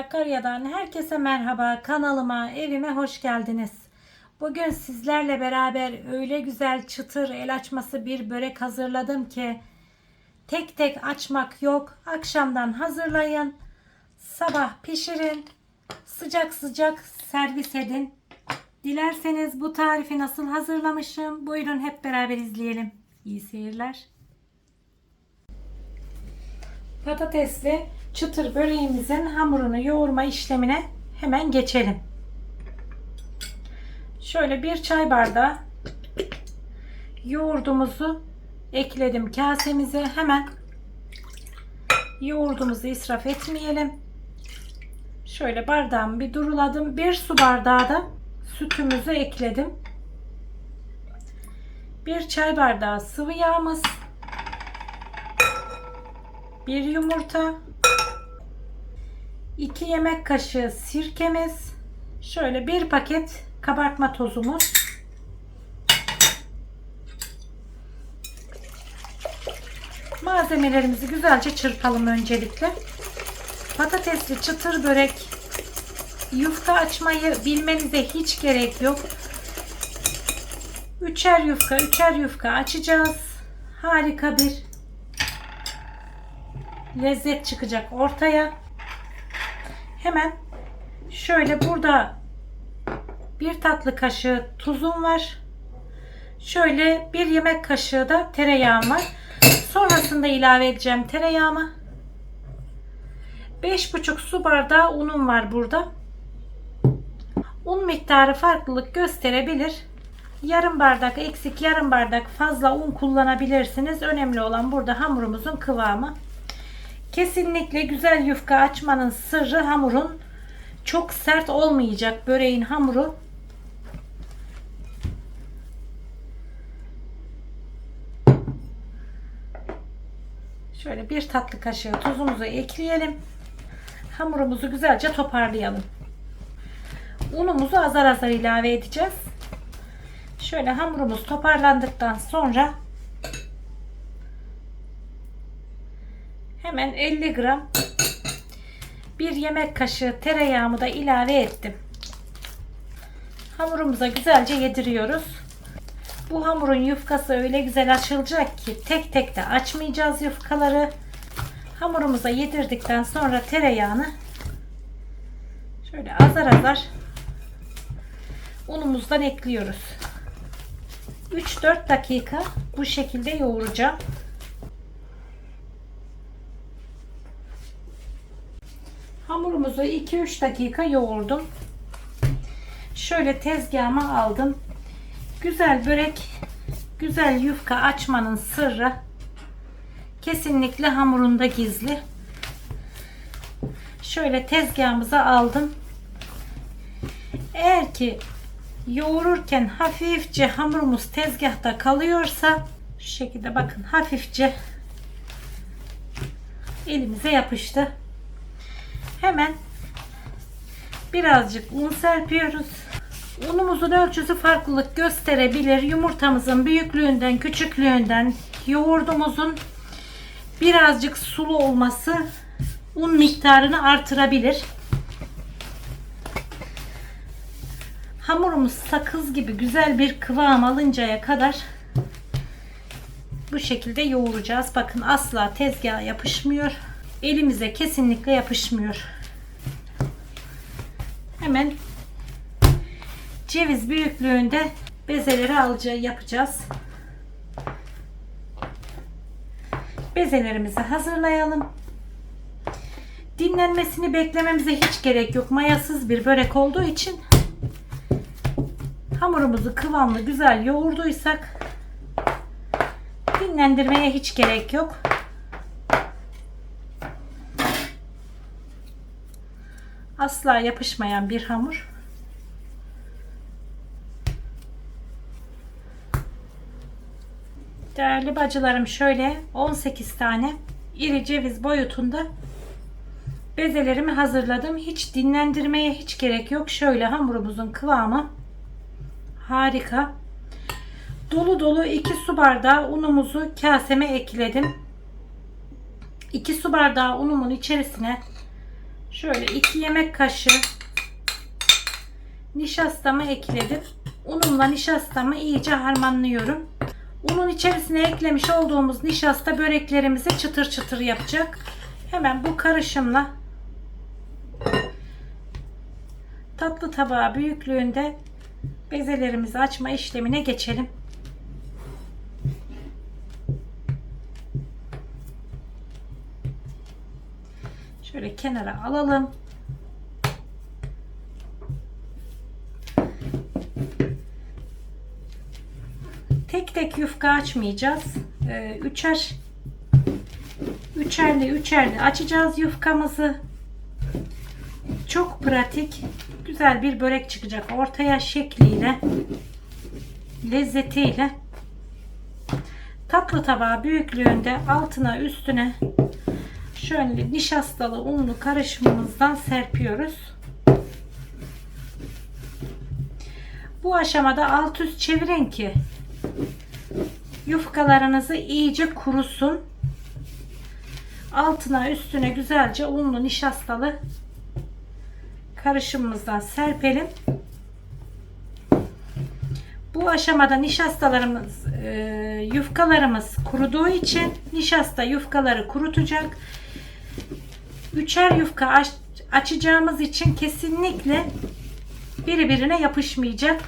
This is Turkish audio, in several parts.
Sakarya'dan herkese merhaba. Kanalıma, evime hoş geldiniz. Bugün sizlerle beraber öyle güzel çıtır el açması bir börek hazırladım ki tek tek açmak yok. Akşamdan hazırlayın. Sabah pişirin. Sıcak sıcak servis edin. Dilerseniz bu tarifi nasıl hazırlamışım? Buyurun hep beraber izleyelim. İyi seyirler. Patatesli çıtır böreğimizin hamurunu yoğurma işlemine hemen geçelim. Şöyle bir çay bardağı yoğurdumuzu ekledim kasemize. Hemen yoğurdumuzu israf etmeyelim. Şöyle bardağımı bir duruladım. Bir su bardağı da sütümüzü ekledim. Bir çay bardağı sıvı yağımız. Bir yumurta. 2 yemek kaşığı sirkemiz. Şöyle bir paket kabartma tozumuz. Malzemelerimizi güzelce çırpalım öncelikle. Patatesli çıtır börek yufka açmayı bilmenize hiç gerek yok. Üçer yufka, üçer yufka açacağız. Harika bir lezzet çıkacak ortaya. Hemen şöyle burada bir tatlı kaşığı tuzum var. Şöyle bir yemek kaşığı da tereyağım var. Sonrasında ilave edeceğim tereyağımı. 5,5 su bardağı unum var burada. Un miktarı farklılık gösterebilir. Yarım bardak eksik, yarım bardak fazla un kullanabilirsiniz. Önemli olan burada hamurumuzun kıvamı. Kesinlikle güzel yufka açmanın sırrı hamurun çok sert olmayacak böreğin hamuru. Şöyle bir tatlı kaşığı tuzumuzu ekleyelim. Hamurumuzu güzelce toparlayalım. Unumuzu azar azar ilave edeceğiz. Şöyle hamurumuz toparlandıktan sonra hemen 50 gram bir yemek kaşığı tereyağımı da ilave ettim. Hamurumuza güzelce yediriyoruz. Bu hamurun yufkası öyle güzel açılacak ki tek tek de açmayacağız yufkaları. Hamurumuza yedirdikten sonra tereyağını şöyle azar azar unumuzdan ekliyoruz. 3-4 dakika bu şekilde yoğuracağım. Hamurumuzu 2-3 dakika yoğurdum. Şöyle tezgahıma aldım. Güzel börek, güzel yufka açmanın sırrı kesinlikle hamurunda gizli. Şöyle tezgahımıza aldım. Eğer ki yoğururken hafifçe hamurumuz tezgahta kalıyorsa şu şekilde bakın hafifçe elimize yapıştı. Hemen birazcık un serpiyoruz. Unumuzun ölçüsü farklılık gösterebilir. Yumurtamızın büyüklüğünden, küçüklüğünden, yoğurdumuzun birazcık sulu olması un miktarını artırabilir. Hamurumuz sakız gibi güzel bir kıvam alıncaya kadar bu şekilde yoğuracağız. Bakın asla tezgaha yapışmıyor. Elimize kesinlikle yapışmıyor. Hemen ceviz büyüklüğünde bezeleri alacağı yapacağız. Bezelerimizi hazırlayalım. Dinlenmesini beklememize hiç gerek yok. Mayasız bir börek olduğu için hamurumuzu kıvamlı güzel yoğurduysak dinlendirmeye hiç gerek yok. Asla yapışmayan bir hamur. Değerli bacılarım şöyle 18 tane iri ceviz boyutunda bezelerimi hazırladım. Hiç dinlendirmeye hiç gerek yok. Şöyle hamurumuzun kıvamı harika. Dolu dolu 2 su bardağı unumuzu kaseme ekledim. 2 su bardağı unumun içerisine Şöyle 2 yemek kaşığı nişastamı ekledim. Unumla nişastamı iyice harmanlıyorum. Unun içerisine eklemiş olduğumuz nişasta böreklerimizi çıtır çıtır yapacak. Hemen bu karışımla tatlı tabağı büyüklüğünde bezelerimizi açma işlemine geçelim. Kenara alalım. Tek tek yufka açmayacağız. Ee, üçer üçerli üçerli açacağız yufkamızı. Çok pratik, güzel bir börek çıkacak ortaya şekliyle, lezzetiyle. Tatlı tabağı büyüklüğünde altına üstüne şöyle nişastalı unlu karışımımızdan serpiyoruz. Bu aşamada alt üst çevirin ki yufkalarınızı iyice kurusun. Altına üstüne güzelce unlu nişastalı karışımımızdan serpelim. Bu aşamada nişastalarımız, e, yufkalarımız kuruduğu için nişasta yufkaları kurutacak. Üçer yufka aç, açacağımız için kesinlikle birbirine yapışmayacak.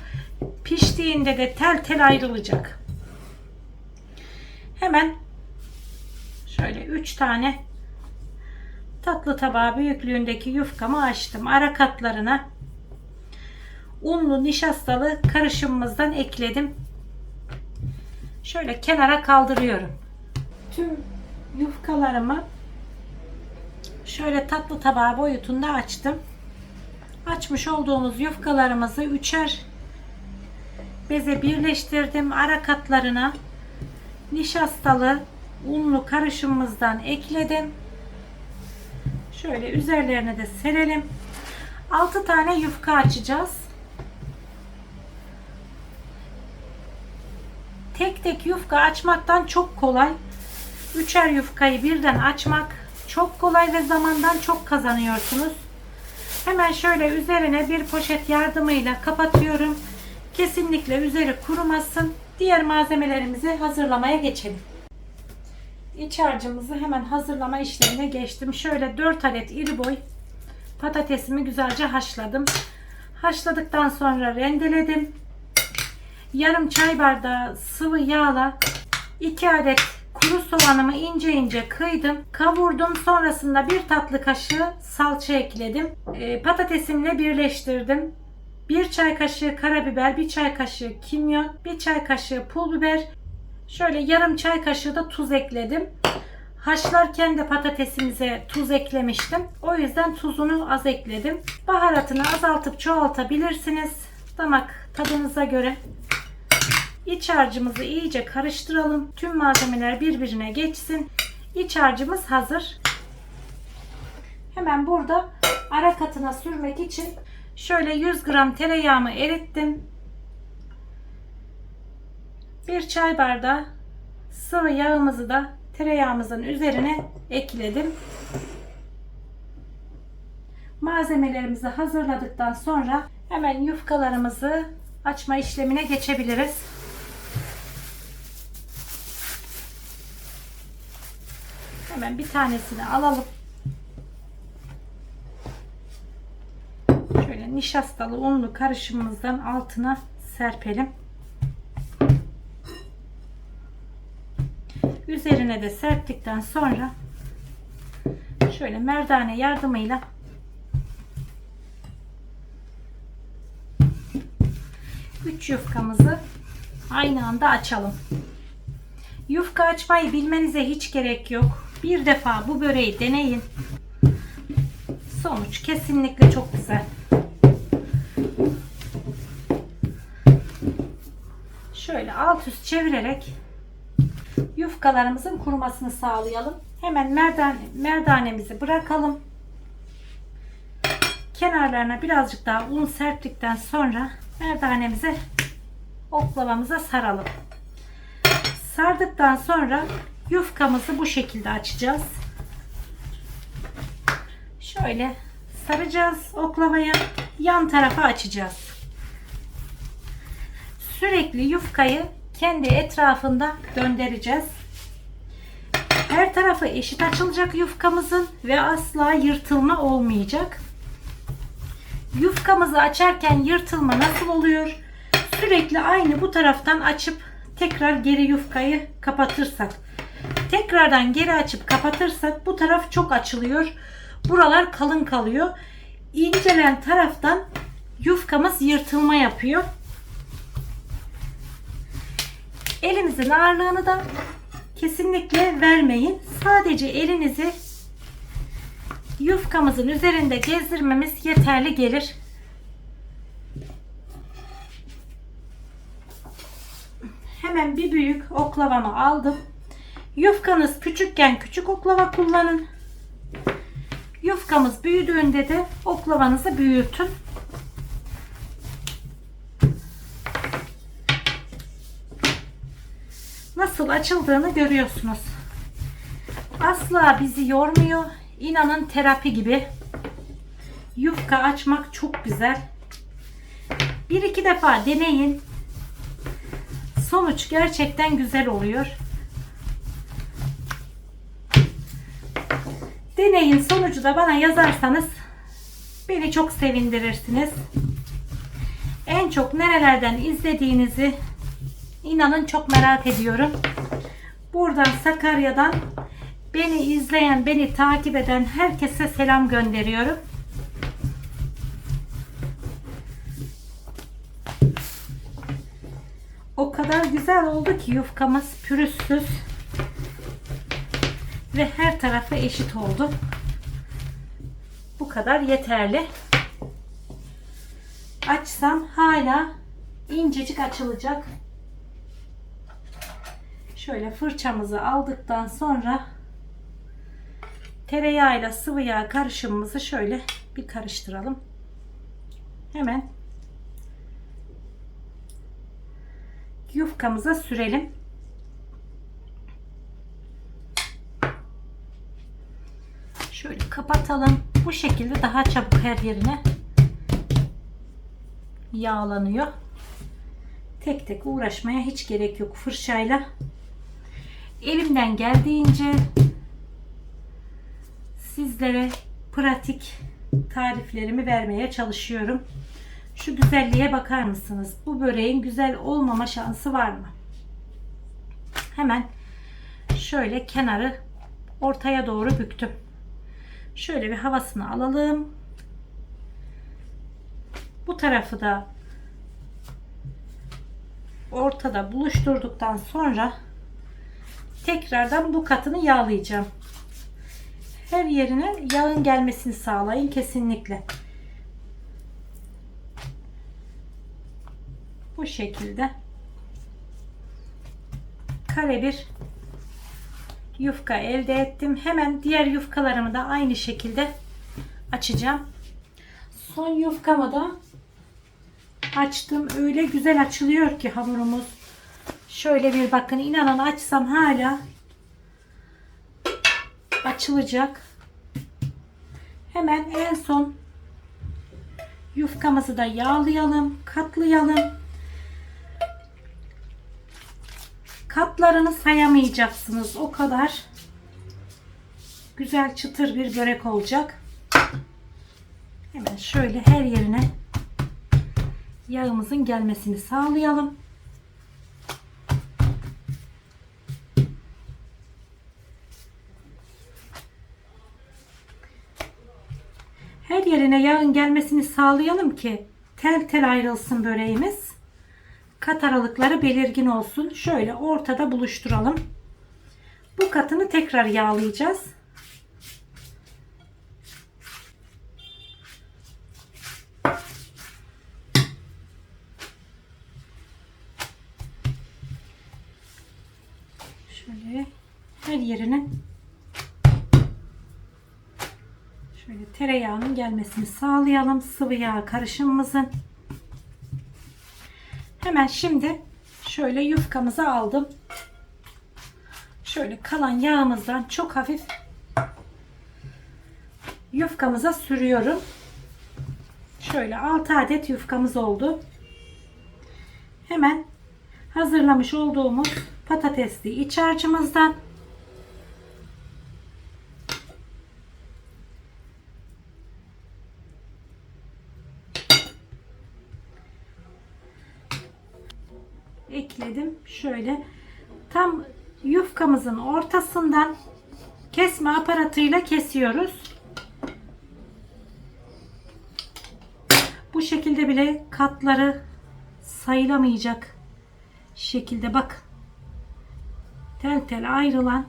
Piştiğinde de tel tel ayrılacak. Hemen şöyle 3 tane tatlı tabağı büyüklüğündeki yufkamı açtım. Ara katlarına unlu nişastalı karışımımızdan ekledim. Şöyle kenara kaldırıyorum. Tüm yufkalarımı şöyle tatlı tabağı boyutunda açtım. Açmış olduğumuz yufkalarımızı üçer beze birleştirdim. Ara katlarına nişastalı unlu karışımımızdan ekledim. Şöyle üzerlerine de serelim. 6 tane yufka açacağız. Tek tek yufka açmaktan çok kolay. Üçer yufkayı birden açmak çok kolay ve zamandan çok kazanıyorsunuz. Hemen şöyle üzerine bir poşet yardımıyla kapatıyorum. Kesinlikle üzeri kurumasın. Diğer malzemelerimizi hazırlamaya geçelim. İç harcımızı hemen hazırlama işlemine geçtim. Şöyle 4 adet iri boy patatesimi güzelce haşladım. Haşladıktan sonra rendeledim. Yarım çay bardağı sıvı yağla 2 adet kuru soğanımı ince ince kıydım. Kavurdum. Sonrasında bir tatlı kaşığı salça ekledim. Ee, patatesimle birleştirdim. 1 çay kaşığı karabiber, 1 çay kaşığı kimyon, 1 çay kaşığı pul biber, şöyle yarım çay kaşığı da tuz ekledim. Haşlarken de patatesimize tuz eklemiştim. O yüzden tuzunu az ekledim. Baharatını azaltıp çoğaltabilirsiniz. Damak tadınıza göre. İç harcımızı iyice karıştıralım. Tüm malzemeler birbirine geçsin. İç harcımız hazır. Hemen burada ara katına sürmek için şöyle 100 gram tereyağımı erittim. Bir çay bardağı sıvı yağımızı da tereyağımızın üzerine ekledim. Malzemelerimizi hazırladıktan sonra hemen yufkalarımızı açma işlemine geçebiliriz. Hemen bir tanesini alalım. Şöyle nişastalı unlu karışımımızdan altına serpelim. Üzerine de serptikten sonra şöyle merdane yardımıyla üç yufkamızı aynı anda açalım. Yufka açmayı bilmenize hiç gerek yok. Bir defa bu böreği deneyin. Sonuç kesinlikle çok güzel. Şöyle alt üst çevirerek yufkalarımızın kurumasını sağlayalım. Hemen merdan, merdanemizi bırakalım. Kenarlarına birazcık daha un serptikten sonra merdanemizi oklavamıza saralım. Sardıktan sonra yufkamızı bu şekilde açacağız. Şöyle saracağız oklavaya. Yan tarafa açacağız. Sürekli yufkayı kendi etrafında döndüreceğiz. Her tarafı eşit açılacak yufkamızın ve asla yırtılma olmayacak. Yufkamızı açarken yırtılma nasıl oluyor? Sürekli aynı bu taraftan açıp tekrar geri yufkayı kapatırsak. Tekrardan geri açıp kapatırsak bu taraf çok açılıyor. Buralar kalın kalıyor. İncelen taraftan yufkamız yırtılma yapıyor. Elinizin ağırlığını da kesinlikle vermeyin. Sadece elinizi yufkamızın üzerinde gezdirmemiz yeterli gelir. Hemen bir büyük oklavamı aldım. Yufkanız küçükken küçük oklava kullanın. Yufkamız büyüdüğünde de oklavanızı büyütün. Nasıl açıldığını görüyorsunuz. Asla bizi yormuyor. İnanın terapi gibi. Yufka açmak çok güzel. Bir iki defa deneyin. Sonuç gerçekten güzel oluyor. Deneyin sonucu da bana yazarsanız beni çok sevindirirsiniz. En çok nerelerden izlediğinizi inanın çok merak ediyorum. Buradan Sakarya'dan beni izleyen, beni takip eden herkese selam gönderiyorum. O kadar güzel oldu ki yufkamız pürüzsüz ve her tarafı eşit oldu. Bu kadar yeterli. Açsam hala incecik açılacak. Şöyle fırçamızı aldıktan sonra tereyağıyla sıvı yağ karışımımızı şöyle bir karıştıralım. Hemen yufkamıza sürelim. Şöyle kapatalım. Bu şekilde daha çabuk her yerine yağlanıyor. Tek tek uğraşmaya hiç gerek yok fırçayla. Elimden geldiğince sizlere pratik tariflerimi vermeye çalışıyorum. Şu güzelliğe bakar mısınız? Bu böreğin güzel olmama şansı var mı? Hemen şöyle kenarı ortaya doğru büktüm. Şöyle bir havasını alalım. Bu tarafı da ortada buluşturduktan sonra tekrardan bu katını yağlayacağım. Her yerine yağın gelmesini sağlayın kesinlikle. Bu şekilde kare bir yufka elde ettim. Hemen diğer yufkalarımı da aynı şekilde açacağım. Son yufkamı da açtım. Öyle güzel açılıyor ki hamurumuz. Şöyle bir bakın inanın açsam hala açılacak. Hemen en son yufkamızı da yağlayalım, katlayalım. Katlarını sayamayacaksınız. O kadar güzel çıtır bir börek olacak. Hemen şöyle her yerine yağımızın gelmesini sağlayalım. Her yerine yağın gelmesini sağlayalım ki tel tel ayrılsın böreğimiz. Kat aralıkları belirgin olsun. Şöyle ortada buluşturalım. Bu katını tekrar yağlayacağız. Şöyle her yerine şöyle tereyağının gelmesini sağlayalım. Sıvı yağ karışımımızın. Hemen şimdi şöyle yufkamızı aldım. Şöyle kalan yağımızdan çok hafif yufkamıza sürüyorum. Şöyle 6 adet yufkamız oldu. Hemen hazırlamış olduğumuz patatesli iç harcımızdan ekledim. Şöyle tam yufkamızın ortasından kesme aparatıyla kesiyoruz. Bu şekilde bile katları sayılamayacak şekilde bak. Tel tel ayrılan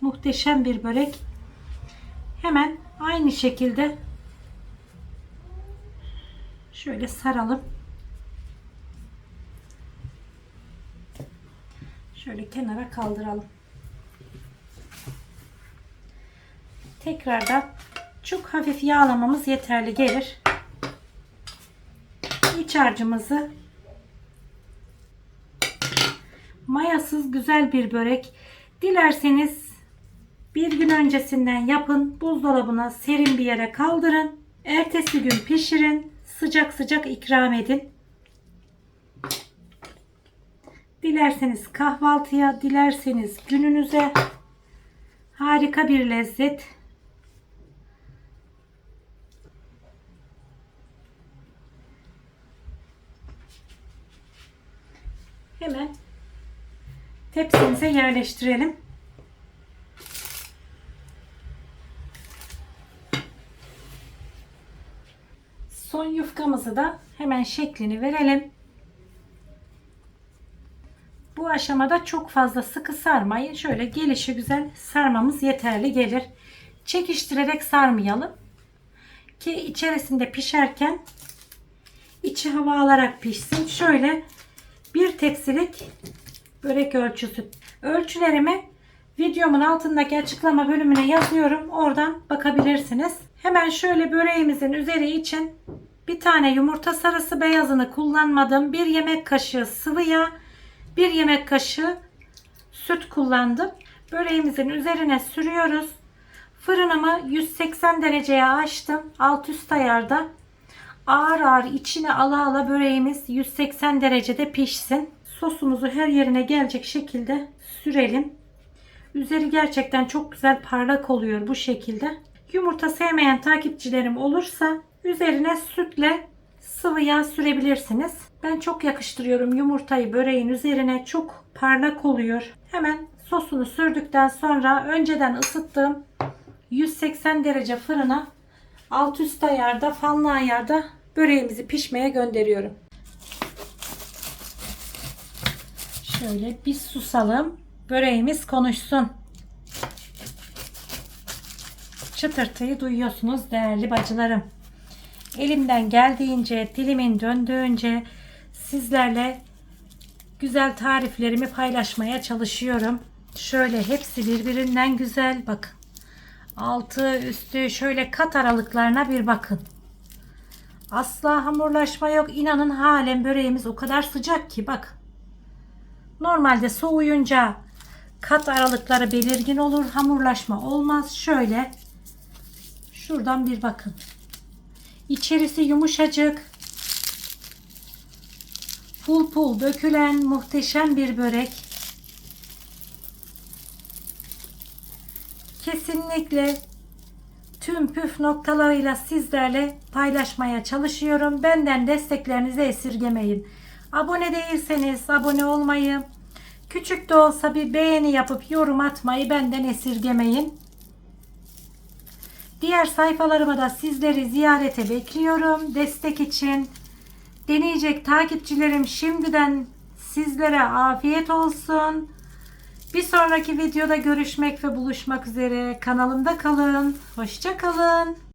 muhteşem bir börek. Hemen aynı şekilde şöyle saralım. Şöyle kenara kaldıralım. Tekrardan çok hafif yağlamamız yeterli gelir. İç harcımızı mayasız güzel bir börek. Dilerseniz bir gün öncesinden yapın. Buzdolabına serin bir yere kaldırın. Ertesi gün pişirin. Sıcak sıcak ikram edin. Dilerseniz kahvaltıya, dilerseniz gününüze harika bir lezzet. Hemen tepsimize yerleştirelim. Son yufkamızı da hemen şeklini verelim. Bu aşamada çok fazla sıkı sarmayın. Şöyle gelişi güzel sarmamız yeterli gelir. Çekiştirerek sarmayalım. Ki içerisinde pişerken içi hava alarak pişsin. Şöyle bir tepsilik börek ölçüsü. Ölçülerimi videomun altındaki açıklama bölümüne yazıyorum. Oradan bakabilirsiniz. Hemen şöyle böreğimizin üzeri için bir tane yumurta sarısı beyazını kullanmadım. Bir yemek kaşığı sıvı yağ, bir yemek kaşığı süt kullandım. Böreğimizin üzerine sürüyoruz. Fırınımı 180 dereceye açtım. Alt üst ayarda. Ağır ağır içine ala ala böreğimiz 180 derecede pişsin. Sosumuzu her yerine gelecek şekilde sürelim. Üzeri gerçekten çok güzel parlak oluyor bu şekilde. Yumurta sevmeyen takipçilerim olursa üzerine sütle sıvı yağ sürebilirsiniz. Ben çok yakıştırıyorum yumurtayı böreğin üzerine. Çok parlak oluyor. Hemen sosunu sürdükten sonra önceden ısıttığım 180 derece fırına alt üst ayarda fanlı ayarda böreğimizi pişmeye gönderiyorum. Şöyle bir susalım. Böreğimiz konuşsun. Çıtırtıyı duyuyorsunuz değerli bacılarım. Elimden geldiğince, dilimin döndüğünce sizlerle güzel tariflerimi paylaşmaya çalışıyorum. Şöyle hepsi birbirinden güzel. Bakın. Altı, üstü şöyle kat aralıklarına bir bakın. Asla hamurlaşma yok. İnanın halen böreğimiz o kadar sıcak ki bak. Normalde soğuyunca kat aralıkları belirgin olur. Hamurlaşma olmaz. Şöyle şuradan bir bakın. İçerisi yumuşacık. Pul pul dökülen muhteşem bir börek. Kesinlikle tüm püf noktalarıyla sizlerle paylaşmaya çalışıyorum. Benden desteklerinizi esirgemeyin. Abone değilseniz abone olmayı, küçük de olsa bir beğeni yapıp yorum atmayı benden esirgemeyin. Diğer sayfalarıma da sizleri ziyarete bekliyorum. Destek için deneyecek takipçilerim şimdiden sizlere afiyet olsun. Bir sonraki videoda görüşmek ve buluşmak üzere. Kanalımda kalın. Hoşça kalın.